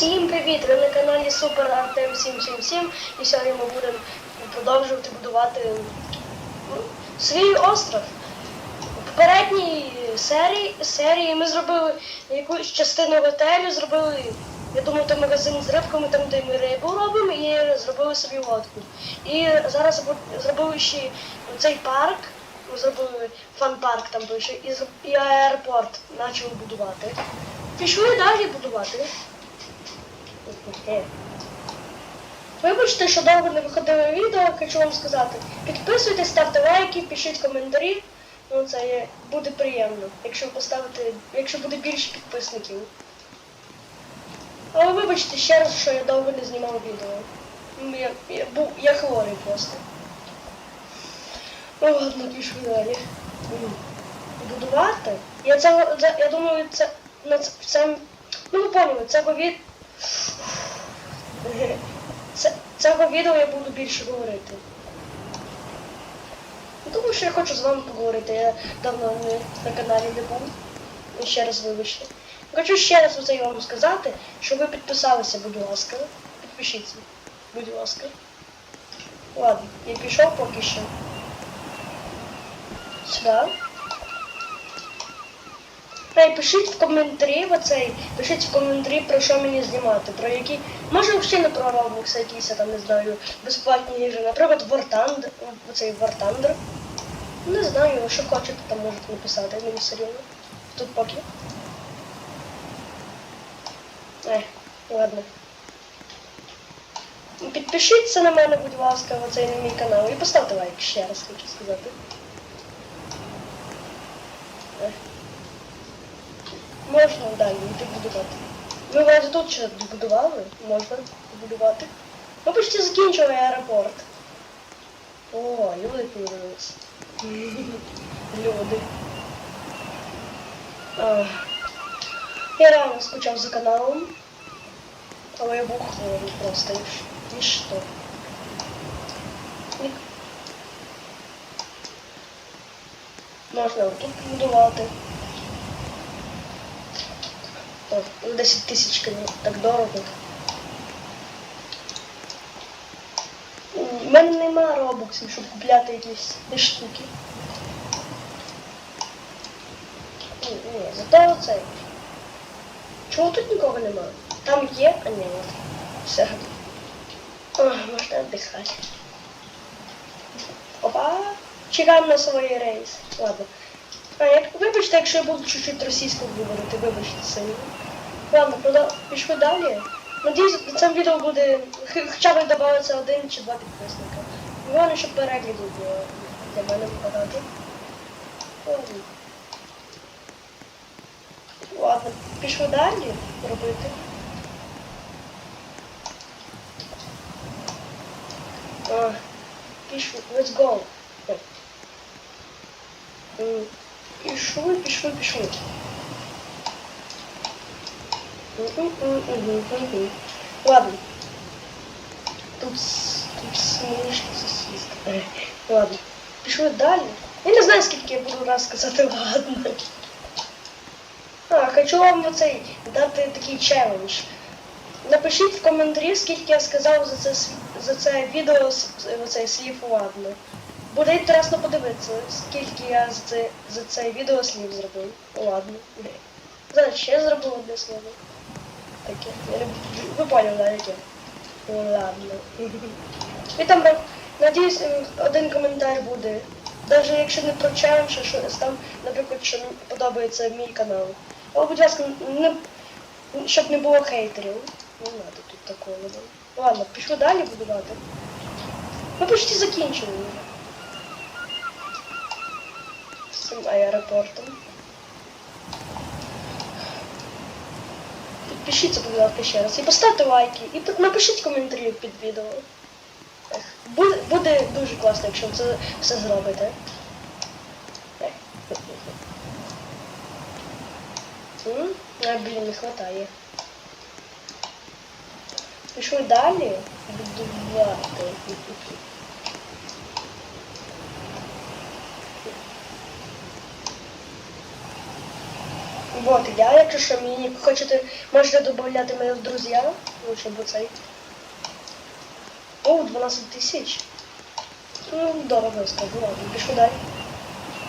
Всім привіт! Ви на каналі Супер Артем 777 і сьогодні ми будемо продовжувати будувати свій остров. У попередній серії, серії ми зробили якусь частину готелю, зробили, я думаю, той магазин з рибками, там де ми рибу робимо, і зробили собі лодку. І зараз зробили ще цей парк, ми зробили фан-парк там зроб- і аеропорт почали будувати. Пішли далі будувати. Е. Вибачте, що довго не виходило відео, хочу вам сказати. Підписуйтесь, ставте лайки, пишіть коментарі. Ну це є, буде приємно, якщо поставити, якщо буде більше підписників. Але вибачте ще раз, що я довго не знімав відео. Ну, Я, я, був, я хворий просто. Ну ладно, пішли далі. Будувати? Я це, я думаю, це на це, це ну ви поняли, це, цього відео я буду більше говорити. Тому що я хочу з вами поговорити. Я давно на каналі не був. І ще раз вибачте. Хочу ще раз оце вам сказати, щоб ви підписалися, будь ласка. Підпишіться, будь ласка. Ладно, я пішов поки що. Сюди. Ей, пишіть в коментарі оцей, пишіть в коментарі, про що мені знімати, про які. Може взагалі не про Roblox якісь, я там не знаю, безплатні ігри. Наприклад, Thunder, оцей War Thunder. Не знаю, що хочете, там можете написати, мені все рівно. Тут поки. Ех, ладно. Підпишіться на мене, будь ласка, в оцей на мій канал і поставте лайк ще раз, хочу сказати. Ех. Можна далі йти будувати. Ми вас тут ще добудували, можна побудувати. Ми почти закінчили аеропорт. О, люди появились. Люди. Я реально скучав за каналом. Але я був хворий просто ніщо. Ні. Можна отут побудувати. О, ну 10 тисяч ну, так дорого. У мене нема робоксів, щоб купляти якісь штуки. Ні, ні, зато оцей. Чого тут нікого нема? Там є, а ні, от. Все. О, можна віддихати. Опа! Чекаємо на свій рейс. Ладно. А, як, вибачте, якщо я буду чуть-чуть російською говорити, вибачте сильно. Ладно, прода... пішли далі. Надіюсь, на цьому відео буде хоча б додається один чи два підписника. Головне, щоб переглядів було для мене випадати. Ладно. Ладно, пішли далі робити. А, пішли, let's go. М, Пішли, пішли, пішли. Ладно. Тут, тут смішно сосиска. Е, Ладно. Пішли далі. Я не знаю, скільки я буду раз сказати ладно. А, хочу вам оцей дати такий челендж. Напишіть в коментарі, скільки я сказав за це, за це відео с- оцей слів ладно. Буде інтересно подивитися, скільки я за це, за це відео слів зробив. Ладно. Зараз ще зробив одне слово. Таке. Ви поняли, да, яке? Ну, Ладно. І там, е, надіюсь, е, один коментар буде. Навіть якщо не про челендж, а щось там, наприклад, що подобається мій канал. Але, будь ласка, не, щоб не було хейтерів. Не треба тут такого. Ладно, пішли далі будувати. Ми почти закінчили. Вже. Аеропортом. Підпишіться, будь ласка, ще раз. І поставте лайки. І напишіть коментарі під відео. Буде, буде дуже класно, якщо ви це все зробите. А, блін, не хватає. Пішли далі. Будувати. Вот я, якщо що мені хочете, можете додати мене в друзі, ну, щоб оцей. О, 12 тисяч. Ну, дорого скажу, ладно, пишу далі.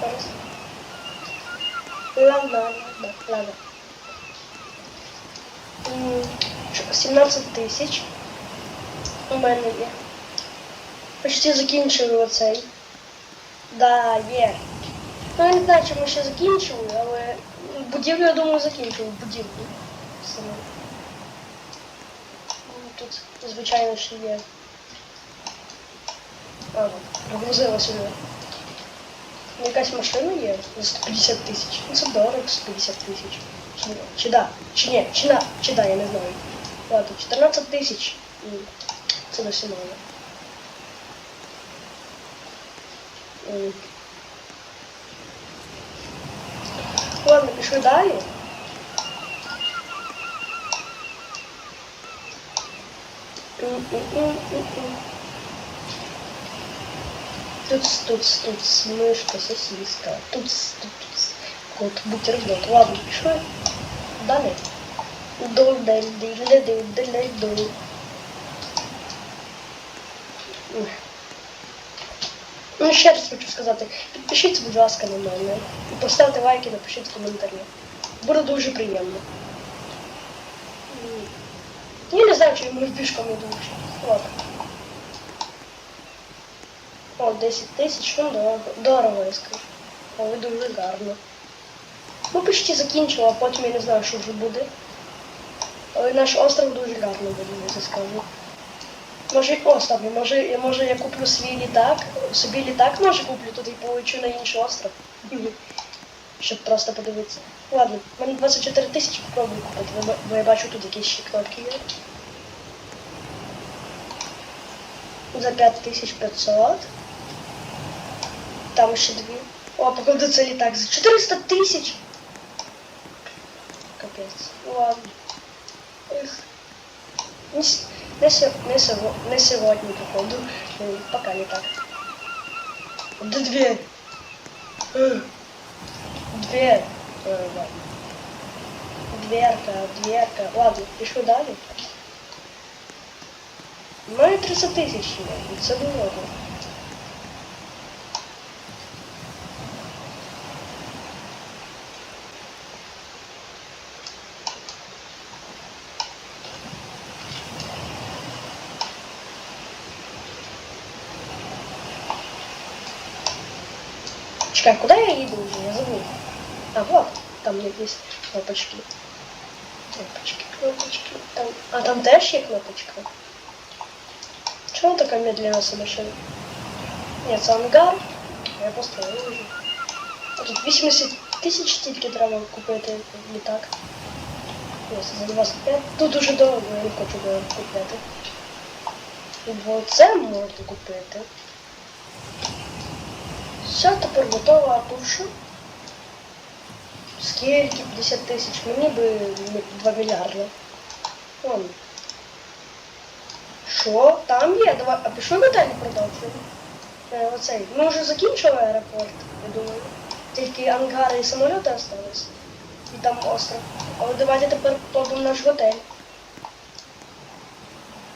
Зараз. Ладно, ладно, ладно. 17 тисяч. У мене є. Почти закінчили оцей. Да, є. Ну, я не знаю, чи ми ще закінчили, але будівлю, я думаю, закінчили. Будівлю. Саме. Ну, Тут, звичайно, ще є. А, прогрузила сюди. Якась машина є за 150 тисяч. Ну це дорого 150 тисяч. Чи, чи да? Чи ні? Чи на? Чи да, я не знаю. Ладно, 14 тисяч. Це досі мало. Ладно, пішли далі. Тут, тут, тут, мышка, сосиска. Тут, тут, тут, кот, бутерброд. Ладно, пішли. Далі. Доль, дель, дель, дель, дель, доль. Ух. Ну, ще раз хочу сказати, підпишіться, будь ласка, на мене. І поставте лайки, напишіть коментарі. Буде дуже приємно. Я не знаю, чи можу пішком йду. Ладно. О, 10 тисяч, ну дорого, дорого я скажу. Але дуже гарно. Ми почти закінчили, а потім я не знаю, що вже буде. Але наш остров дуже гарно буде, я це скажу. Може, о, стоп, може, може я куплю свій літак, собі літак може куплю, туди і полечу на інший остров. Щоб просто подивитися. Ладно, в мене 24 тисячі попробую купити, бо- я бачу тут якісь ще кнопки є. За 5500. Там ще дві. О, покладу це літак за 400 тисяч. Капець. Ладно. Ех. Не, с- не, не, сьогодні, походу. Ну, Пока не так. Да. Две. Дверь. Дверка, дверка. Ладно, пишу далі. Мене 30 тисяч є, і це много. Чекай, куда я иду уже? Я забыл. А, вот, там есть кнопочки. Кнопочки, кнопочки. Там... А там теж є кнопочка. Чому така медленна ця машина? Ні, це ангар. Я построїв вже. А тут 80 тисяч тільки треба купити літак. Ось за 25. Тут дуже дорого, я не хочу дорого купляти. Бо це можна купити. Все, тепер готова, тут? Скільки? 50 тисяч. Мені би 2 мільярди. Вон. Що? Там є? Давай. А пішли далі продовжуємо? Е, оцей. Ми вже закінчили аеропорт, я думаю. Тільки ангари і самоліти остались. І там остров. Але давайте тепер попробуємо наш готель.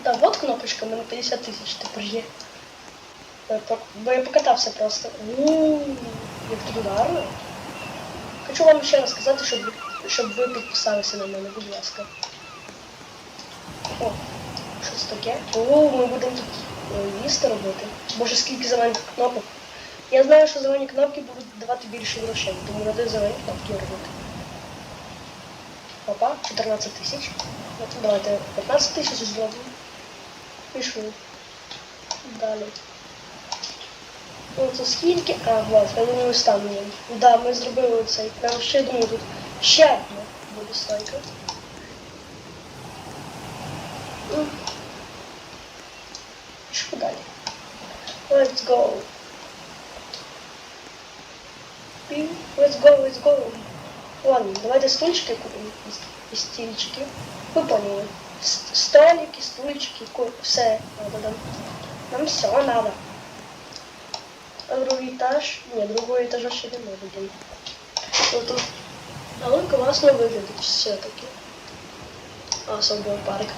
Так, от кнопочка, у мене 50 тисяч тепер є. Е, Бо я покатався просто. Гарно. Хочу вам ще раз сказати, щоб, щоб ви підписалися на мене, будь ласка. О, що це таке? О, ми будемо тут е, їсти робити. Боже, скільки зелених кнопок. Я знаю, що зелені кнопки будуть давати більше грошей, тому треба зелені кнопки робити. Опа, 14 тисяч. Давайте 15 тисяч зробимо. Пішли. Далі. Ну, це скільки? А, вот, я думаю, є. Да, ми зробили цей. Прям ще думаю, тут ще одна буде стойка. Що далі? Let's go. Let's go, let's go. Ладно, давайте стульчики купимо. І стільчики. Ви поняли. Столики, стульчики, все надо нам. Нам все надо. А другой этаж? Нет, другой этаж вообще не надо. блин. Вот Але класно виглядить все-таки. А, особливо парик.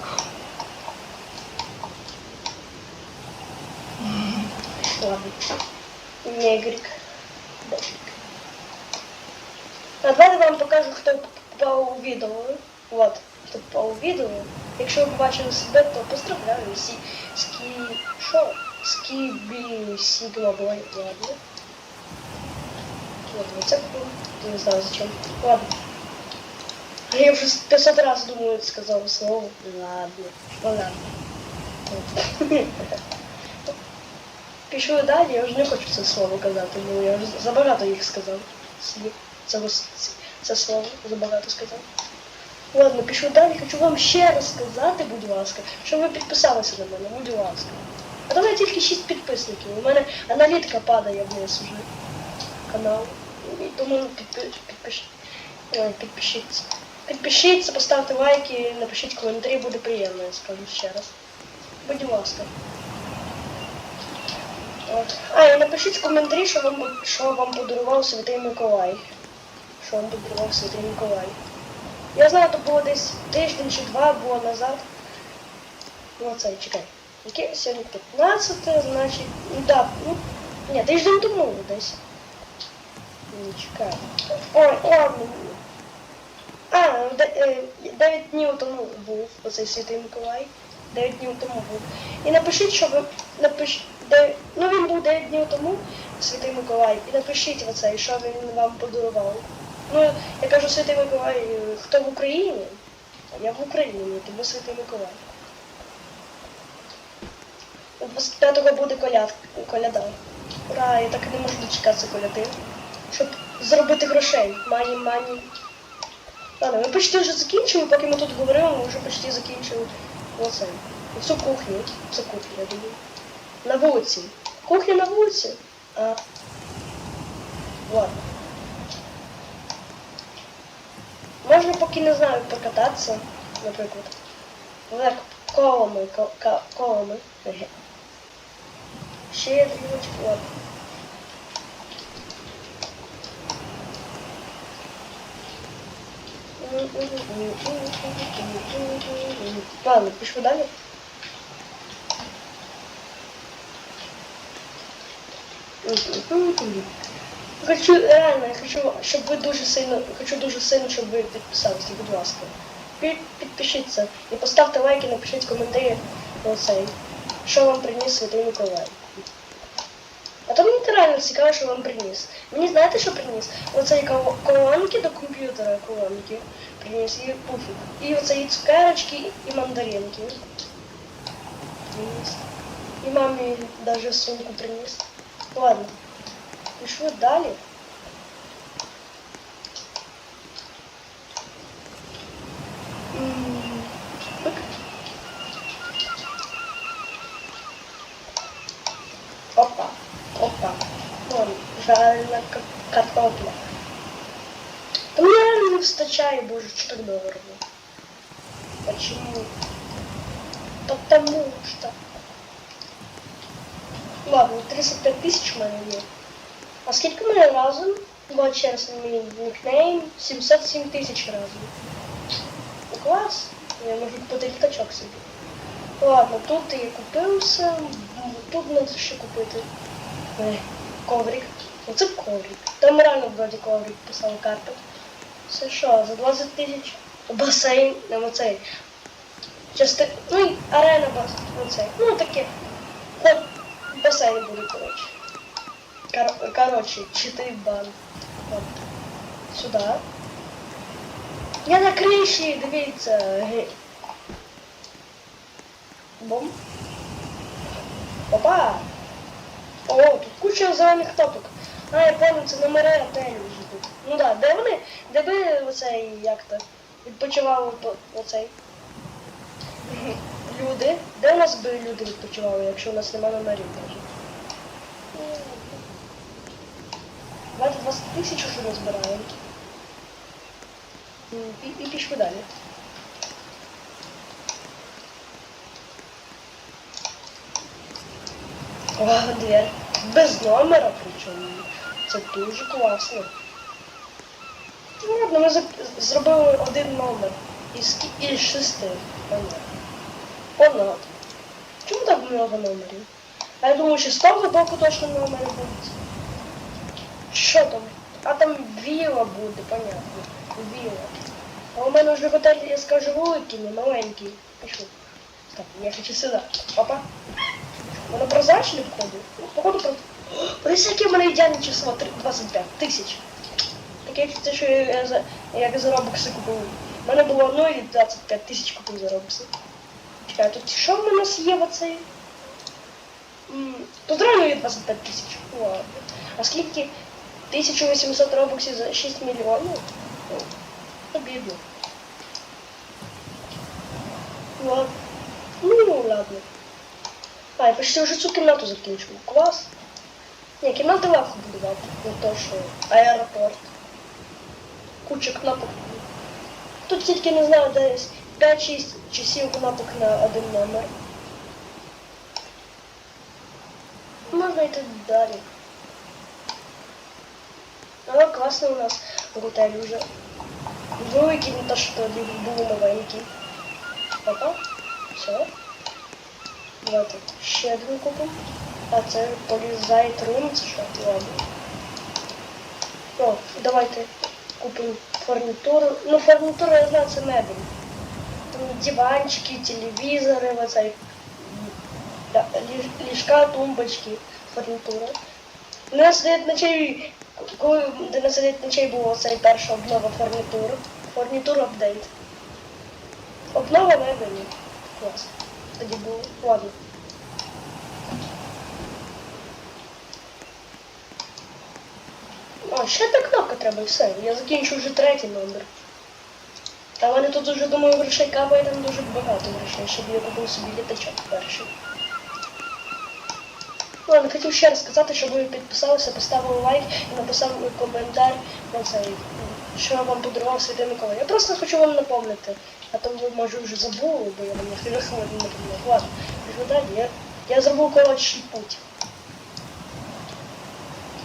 Ладно. Негрик. А давайте вам покажу, хто попав у відео. От, хто попав у відео. Якщо ви побачили себе, то поздравляю. Сі... Скі... Що? Скібі Сігма Бой. Ладно. Вот, это не знаю зачем. Ладно. А я уже 500 раз думаю, сказал слово. Ладно. Ладно. Пишу далі, я вже не хочу це слово казати, бо я вже забагато їх сказав. Це, це слово забагато сказав. Ладно, пишу далі, хочу вам ще раз сказати, будь ласка, щоб ви підписалися на мене, будь ласка. А то мене тільки 6 підписників. У мене аналітика падає вниз уже. Канал. Тому підпиш, підпиш, підпишіться. Підпишіться, поставте лайки, напишіть коментарі, буде приємно, я скажу ще раз. Будь ласка. От. А, і напишіть в коментарі, що вам, що вам подарував Святий Миколай. Що вам подарував Святий Миколай. Я знаю, то було десь тиждень чи два було назад. Ну це, чекай. Яке сьогодні 15, значить. Ну да, ну. Ні, тиждень тому десь. Ні, чекай. Ой, ладно. А, 9 днів тому був оцей Святий Миколай. 9 днів тому був. І напишіть, що ви напиш... де... Ну він був 9 днів тому, Святий Миколай, і напишіть оцей, що він вам подарував. Ну, я кажу Святий Миколай, е, хто в Україні? Я в Україні, тому Святий Миколай. 25-го буде коляд... коляда. Ура, я так і не можу дочекатися коляди. Щоб зробити грошей. Мані, мані. Ладно, ми почти вже закінчили, поки ми тут говорили, ми вже почти закінчили оце. Цю кухню. Це кухня, я думаю. На вулиці. Кухня на вулиці. А. Ладно. Можна поки не знаю прокататися, наприклад. Так, колами, колами. Ще є дрібочки, ладно. Ладно, пишу далі. Хочу, реально, я хочу, щоб ви дуже сильно, хочу дуже сильно, щоб ви підписалися, будь ласка. Під, підпишіться і поставте лайк і напишіть коментарі цей, що вам приніс Святий Миколай. А то мені реально цікаво, що вам приніс. Мені знаєте, що приніс? Оцей кол- колонки до комп'ютера, колонки приніс, і пуфік. І оце і цукерочки, і мандаринки. Приніс. І мамі навіть сумку приніс. Ладно. Пішло далі. Жарена ка- картопля. Мне реально не встачає, боже, что так дорого. Почему? Потому что. Ладно, 35 тисяч в мене є. А скільки в мене разом? Бо через мій нікнейм 707 тисяч разом. Ну, клас. Я можу купити літачок собі. Ладно, тут я. М, Тут треба ще купити. Коврик. Оце коврик. Там реально вроді коврик писав карта. Це що, за 20 тисяч? Басейн, не оцей. Части... Ну і арена бас... оцей. Ну таке. От басейн буде, коротше. Кор... Коротше, 4 бан. От. Сюди. Я на криші, дивіться. Бом. Опа! О, тут куча зелених топок. А, я пам'ятаю, це номери отелю вже тут. Ну да, де вони? Де би оцей, як то, відпочивали оцей? Люди. Де у нас би люди відпочивали, якщо у нас немає номерів навіть? Давайте 20 тисяч уже назбираємо. М, І, і пішли далі. О, двір. Без номера причому. Це дуже класно. Ну ладно, ми зробили один номер із, із шести. Понад. Чому так много номерів? А я думаю, що з того боку точно номери будуть. Що там? А там віла буде, понятно. Віла. А у мене вже готель, я скажу, великий, не маленький. Пішов. Так, я хочу сюди. Папа. Воно прозрачне входить? Ну, походу про... Подивіться, яке в мене ідеальне число, 25 тисяч. Таке це, що я за, як за робокси купив. У мене було 0 і 25 тисяч купив за робокси. Чекай, тут що в нас є в оцей? Є 25 тисяч. Ладно. А скільки? 1800 робоксів за 6 мільйонів? Обідно. Ладно. Ну, ладно. А, я почти вже цю кімнату закінчив. Клас. Ні, кімнати легко будувати. Не то, що аеропорт. Куча кнопок. Тут тільки не знаю, десь 5-6 чи 7 кнопок на один номер. Можна йти далі. Але класно у нас готель. Великий, не то, що був маленький. Опа. Все. Давайте ще один купимо. А це полізайт рум, це що? Ладно. О, давайте купимо фурнітуру. Ну, фурнітура, я знаю, це мебель. Там диванчики, телевізори, оцей, да, ліж- ліжка, тумбочки, фурнітура. У нас день ночей, коли до нас день ночей була цей перша обнова фурнітури. Фурнітур апдейт. Обнова мебелі. Клас. Тоді було. Ладно. О, ще та кнопка треба і все. Я закінчу вже третій номер. Та в мене тут уже, думаю, грошей капає там дуже багато грошей, щоб я купив собі літачок перший. Ладно, хотів ще раз сказати, щоб ви підписалися, поставили лайк і написали коментар на цей, що я вам подарував Святий Микола. Я просто хочу вам напомнити, а то ви може вже забули, бо я вам хвилин не напомнив. Ладно, пішли далі. Я, я зробив коротший путь.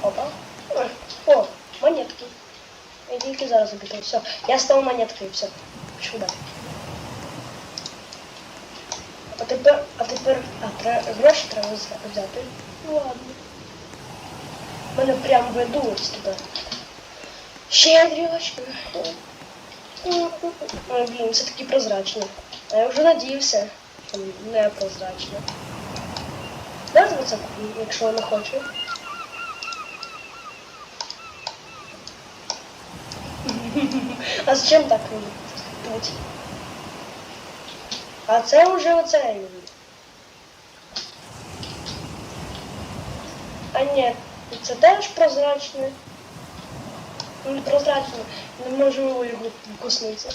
Опа. О, монетки. Я тільки зараз запитав. Все, я став монеткою, все. Пішов далі. А тепер, а тепер, а тре, гроші треба взя- взяти. Ну ладно. Мене прям ведуть туди. Щедрівочка. Ой, блін, це таки прозрачно. А я вже надіявся, що не прозрачно. Назва це, якщо я не хочу. А зачем так путь? А це вже оцей. А ні, це теж прозрачне. Ну, Не прозрачне, неможливо його вкуснитися.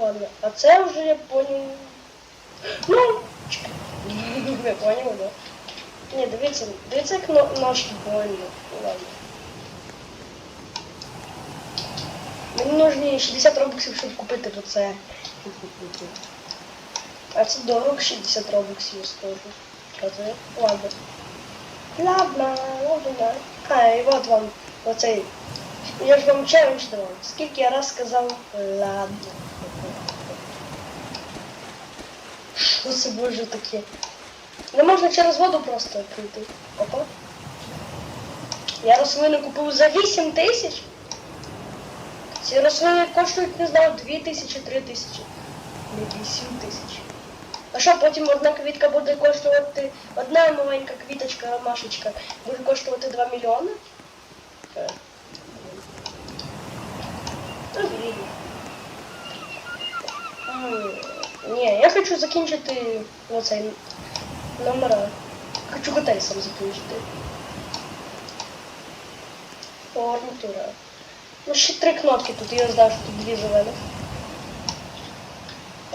Ладно, а це вже я понял. Ну, ви поняли, да? Ні, дивіться, дивіться, як но- больно. Ладно. Мені нужні 60 робоксів, щоб купити оце. А це дорого 60 робоксів скажу. Ладно. Ладно, ладно. А, і от вам оцей. Я ж вам челендж давав. Скільки я раз сказав ладно. Що це боже таке? Не можна через воду просто прийти. Опа. Я рослини купив за 8 тисяч. Ці рослини коштують, не знаю, 2 тисячі, 3 тисячі. Не 8 тисяч. А що потім одна квітка буде коштувати, одна маленька квіточка, ромашечка, буде коштувати 2 мільйони? Е. Ну, Ні, я хочу закінчити оцей номера. Хочу готель сам закінчити. Арматура. Ну, ще три кнопки тут, я знаю, що тут дві зелених.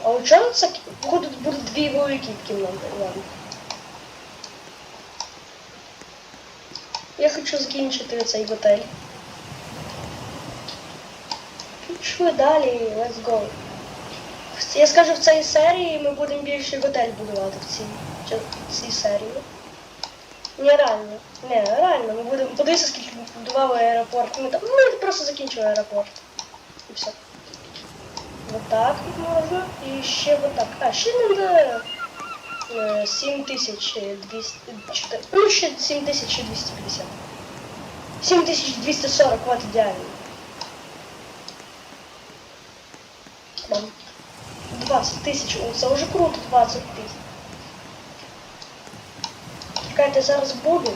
А у це будуть, будуть дві великі кімнати? Ладно. Я хочу закінчити цей готель. Пішли далі, let's go. Я скажу, в цій серії ми будемо більше готель будувати в цій, в цій серії. Ні, реально. Не, реально, ми будемо. Подивися, скільки будували аеропорт. Ми там. Ми просто закінчили аеропорт. І все. Вот так можна. І ще вот так. А, ще надо е, 7200, чотири- ну ще 7250. 7240, вот ідеально. Мам. 20 тисяч, о, це вже круто, 20 тисяч. Чекайте, зараз буду.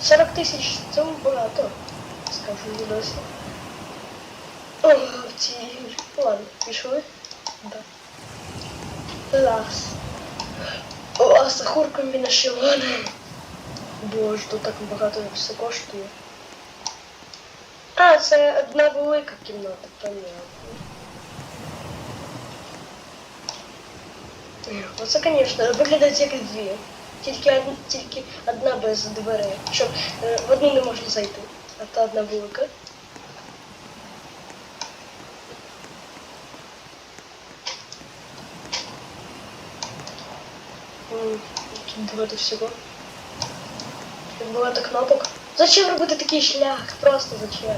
40 тисяч це багато, скажу не досі. О, в цій ігрі. Ладно, пішли. Да. Лас. О, сахурка мені шилоне. Боже, тут так багато все коштує. А, це одна велика кімната, понятно. Ех, Оце, звісно, виглядає як дві. Тільки, од- тільки одна без дверей. Щоб в одну не можна зайти, а та одна велика. Тут багато всього. Тут багато кнопок. Зачем робити такий шлях? Просто зачем?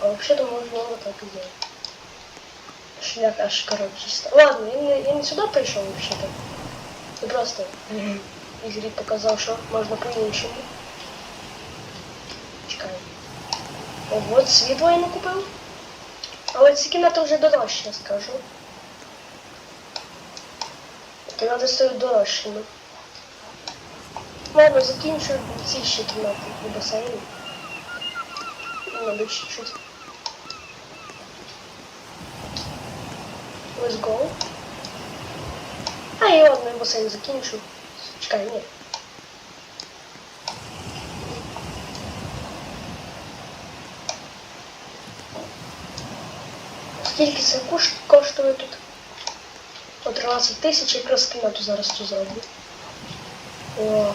А вообще-то можно вот так и делать. Шлях аж короче. Ладно, я не, я не сюда пришел вообще-то. Я просто Игорь показал, что можно по-іншому. Чекай. О, вот світло я не купив. Але ці кімнати вже дорожчі, я скажу. Кімнати стоять дорожчими. Ладно, закінчу ці ще кімнати і басейн. Надо чуть-чуть. Let's go. А, я басейн закінчу. Чекай, ні. Скільки це кош- коштує тут? По 13 тисяч якраз кімнату зараз цю зроблю. О.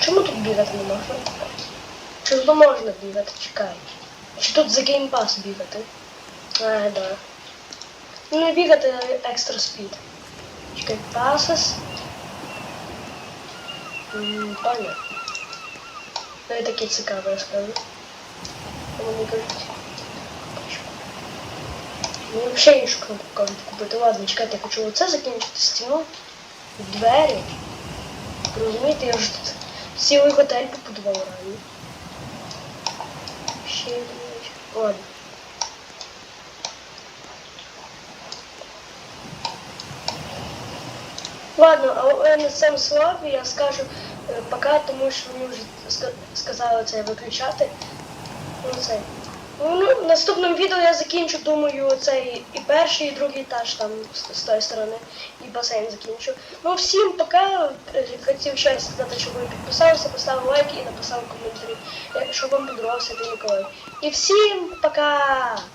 Чому тут бігати не можна? Чи можна бігати? Чекай. Чи тут за геймпас бігати? А, да. Ну, не бігати а екстра спід. Чекай, пасес. М, Понятно. Ну, і такі цікаві, я скажу. Вони кажуть. Мені взагалі іншу кнопку кажуть. Ладно, чекайте, я хочу оце закінчити стіну. Двері. Розумієте, я вже тут цілий готель побудував рані. Ще одна. Ладно. а на цьому слові я скажу е, пока, тому що мені вже сказали це виключати. Ну, це. Ну, в наступному відео я закінчу, думаю, цей і перший, і другий етаж там з, з тої сторони, і басейн закінчу. Ну, всім пока. Хотів ще раз сказати, щоб ви підписалися, поставили лайк і написали коментарі, щоб вам подобався цей Миколай. І всім пока!